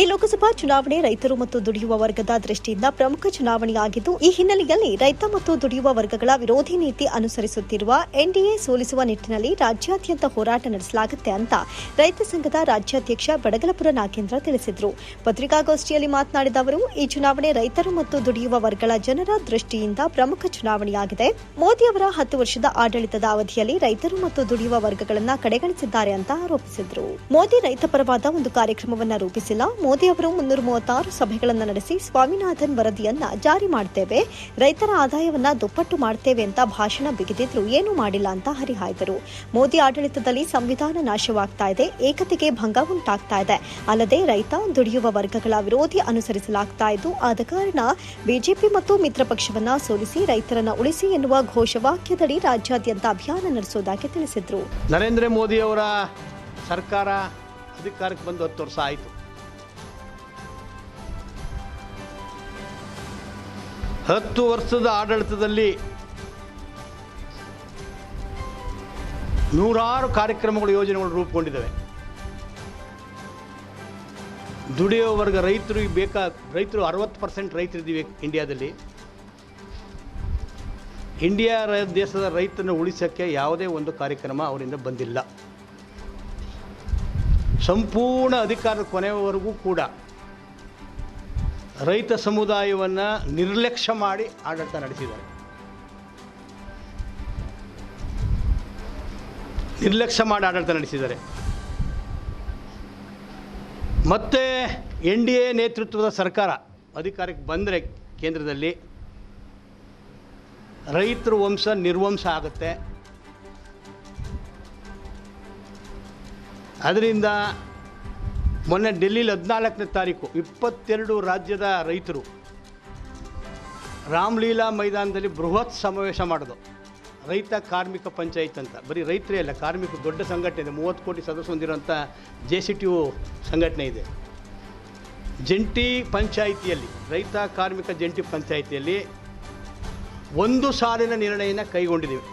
ಈ ಲೋಕಸಭಾ ಚುನಾವಣೆ ರೈತರು ಮತ್ತು ದುಡಿಯುವ ವರ್ಗದ ದೃಷ್ಟಿಯಿಂದ ಪ್ರಮುಖ ಚುನಾವಣೆಯಾಗಿದ್ದು, ಈ ಹಿನ್ನೆಲೆಯಲ್ಲಿ ರೈತ ಮತ್ತು ದುಡಿಯುವ ವರ್ಗಗಳ ವಿರೋಧಿ ನೀತಿ ಅನುಸರಿಸುತ್ತಿರುವ ಎನ್ಡಿಎ ಸೋಲಿಸುವ ನಿಟ್ಟಿನಲ್ಲಿ ರಾಜ್ಯಾದ್ಯಂತ ಹೋರಾಟ ನಡೆಸಲಾಗುತ್ತೆ ಅಂತ ರೈತ ಸಂಘದ ರಾಜ್ಯಾಧ್ಯಕ್ಷ ಬಡಗಲಪುರ ನಾಗೇಂದ್ರ ತಿಳಿಸಿದರು. ಪತ್ರಿಕಾಗೋಷ್ಠಿಯಲ್ಲಿ ಮಾತನಾಡಿದ ಅವರು, ಈ ಚುನಾವಣೆ ರೈತರು ಮತ್ತು ದುಡಿಯುವ ವರ್ಗಗಳ ಜನರ ದೃಷ್ಟಿಯಿಂದ ಪ್ರಮುಖ ಚುನಾವಣೆಯಾಗಿದೆ. ಮೋದಿ ಅವರ ಹತ್ತು ವರ್ಷದ ಆಡಳಿತದ ಅವಧಿಯಲ್ಲಿ ರೈತರು ಮತ್ತು ದುಡಿಯುವ ವರ್ಗಗಳನ್ನು ಕಡೆಗಣಿಸಿದ್ದಾರೆ ಅಂತ ಆರೋಪಿಸಿದರು. ಮೋದಿ ರೈತ ಪರವಾದ ಒಂದು ಕಾರ್ಯಕ್ರಮವನ್ನು ರೂಪಿಸಿಲ್ಲ ಮೋದಿ ಅವರು ಮುನ್ನೂರ ಮೂವತ್ತಾರು ಸಭೆಗಳನ್ನು ನಡೆಸಿ ಸ್ವಾಮಿನಾಥನ್ ವರದಿಯನ್ನ ಜಾರಿ ಮಾಡ್ತೇವೆ. ರೈತರ ಆದಾಯವನ್ನ ದುಪ್ಪಟ್ಟು ಮಾಡ್ತೇವೆ ಅಂತ ಭಾಷಣ ಬಿಗಿದಿದ್ರು. ಏನೂ ಮಾಡಿಲ್ಲ ಅಂತ ಹರಿಹಾಯ್ದರು. ಮೋದಿ ಆಡಳಿತದಲ್ಲಿ ಸಂವಿಧಾನ ನಾಶವಾಗ್ತಾ ಇದೆ. ಏಕತೆಗೆ ಭಂಗ ಉಂಟಾಗ್ತಾ ಇದೆ. ಅಲ್ಲದೆ ರೈತ, ದುಡಿಯುವ ವರ್ಗಗಳ ವಿರೋಧಿ ಅನುಸರಿಸಲಾಗ್ತಾ ಇದ್ದು ಆದ ಕಾರಣ ಬಿಜೆಪಿ ಮತ್ತು ಮಿತ್ರ ಪಕ್ಷವನ್ನ ಸೋಲಿಸಿ ರೈತರನ್ನ ಉಳಿಸಿ ಎನ್ನುವ ಘೋಷವಾಕ್ಯದಡಿ ರಾಜ್ಯಾದ್ಯಂತ ಅಭಿಯಾನ ನಡೆಸುವುದಾಗಿ ತಿಳಿಸಿದ್ರು. ನರೇಂದ್ರ ಮೋದಿ ಅವರ ಸರ್ಕಾರ ಅಧಿಕಾರಕ್ಕೆ ಬಂದು ಹತ್ತು ವರ್ಷ ಆಯಿತು. ಹತ್ತು ವರ್ಷದ ಆಡಳಿತದಲ್ಲಿ ನೂರಾರು ಕಾರ್ಯಕ್ರಮಗಳು, ಯೋಜನೆಗಳು ರೂಪುಗೊಂಡಿದ್ದಾವೆ. ದುಡಿಯೋ ವರ್ಗ ರೈತರಿಗೆ ಬೇಕಾ, ರೈತರು ಅರವತ್ತು ಪರ್ಸೆಂಟ್ ರೈತರಿದ್ದೀವಿ ಇಂಡಿಯಾದಲ್ಲಿ. ಇಂಡಿಯಾ ದೇಶದ ರೈತನ ಉಳಿಸೋಕ್ಕೆ ಯಾವುದೇ ಒಂದು ಕಾರ್ಯಕ್ರಮ ಅವರಿಂದ ಬಂದಿಲ್ಲ. ಸಂಪೂರ್ಣ ಅಧಿಕಾರದ ಕೊನೆಯವರೆಗೂ ಕೂಡ ರೈತ ಸಮುದಾಯವನ್ನು ನಿರ್ಲಕ್ಷ್ಯ ಮಾಡಿ ಆಡಳಿತ ನಡೆಸಿದ್ದಾರೆ. ನಿರ್ಲಕ್ಷ್ಯ ಮಾಡಿ ಆಡಳಿತ ನಡೆಸಿದ್ದಾರೆ. ಮತ್ತೆ ಎನ್ ಡಿ ಎ ನೇತೃತ್ವದ ಸರ್ಕಾರ ಅಧಿಕಾರಕ್ಕೆ ಬಂದರೆ ಕೇಂದ್ರದಲ್ಲಿ ರೈತರ ವಂಶ ನಿರ್ವಂಶ ಆಗುತ್ತೆ. ಅದರಿಂದ ಮೊನ್ನೆ ಡೆಲ್ಲಿಲಿ ಹದಿನಾಲ್ಕನೇ ತಾರೀಕು ಇಪ್ಪತ್ತೆರಡು ರಾಜ್ಯದ ರೈತರು ರಾಮಲೀಲಾ ಮೈದಾನದಲ್ಲಿ ಬೃಹತ್ ಸಮಾವೇಶ ಮಾಡೋದು ರೈತ ಕಾರ್ಮಿಕ ಪಂಚಾಯತ್ ಅಂತ. ಬರೀ ರೈತರೇ ಅಲ್ಲ, ಕಾರ್ಮಿಕ ದೊಡ್ಡ ಸಂಘಟನೆ ಇದೆ. ಮೂವತ್ತು ಕೋಟಿ ಸದಸ್ಯರು ಹೊಂದಿರುವಂಥ ಜೆ ಸಿ ಟಿ ಯು ಸಂಘಟನೆ ಇದೆ. ಜಂಟಿ ಪಂಚಾಯಿತಿಯಲ್ಲಿ, ರೈತ ಕಾರ್ಮಿಕ ಜಂಟಿ ಪಂಚಾಯಿತಿಯಲ್ಲಿ ಒಂದು ಸಾಲಿನ ನಿರ್ಣಯನ ಕೈಗೊಂಡಿದ್ದೀವಿ.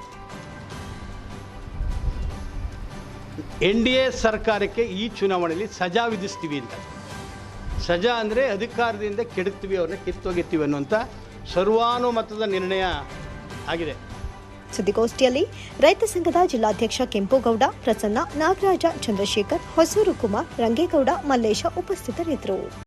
ಎನ್ ಡಿ ಎ ಸರ್ಕಾರಕ್ಕೆ ಈ ಚುನಾವಣೆಯಲ್ಲಿ ಸಜಾ ವಿಧಿಸ್ತೀವಿ ಅಂತ. ಸಜಾ ಅಂದರೆ ಅಧಿಕಾರದಿಂದ ಕೆಡುತ್ತೀವಿ ಅವ್ರನ್ನ ಕಿತ್ತೋಗಿತ್ತೀವಿ ಅನ್ನುವಂಥ ಸರ್ವಾನುಮತದ ನಿರ್ಣಯ ಆಗಿದೆ. ಸುದ್ದಿಗೋಷ್ಠಿಯಲ್ಲಿ ರೈತ ಸಂಘದ ಜಿಲ್ಲಾಧ್ಯಕ್ಷ ಕೆಂಪುಗೌಡ, ಪ್ರಸನ್ನ ನಾಗರಾಜ, ಚಂದ್ರಶೇಖರ್, ಹೊಸೂರು ಕುಮಾರ್, ರಂಗೇಗೌಡ, ಮಲ್ಲೇಶ ಉಪಸ್ಥಿತರಿದ್ದರು.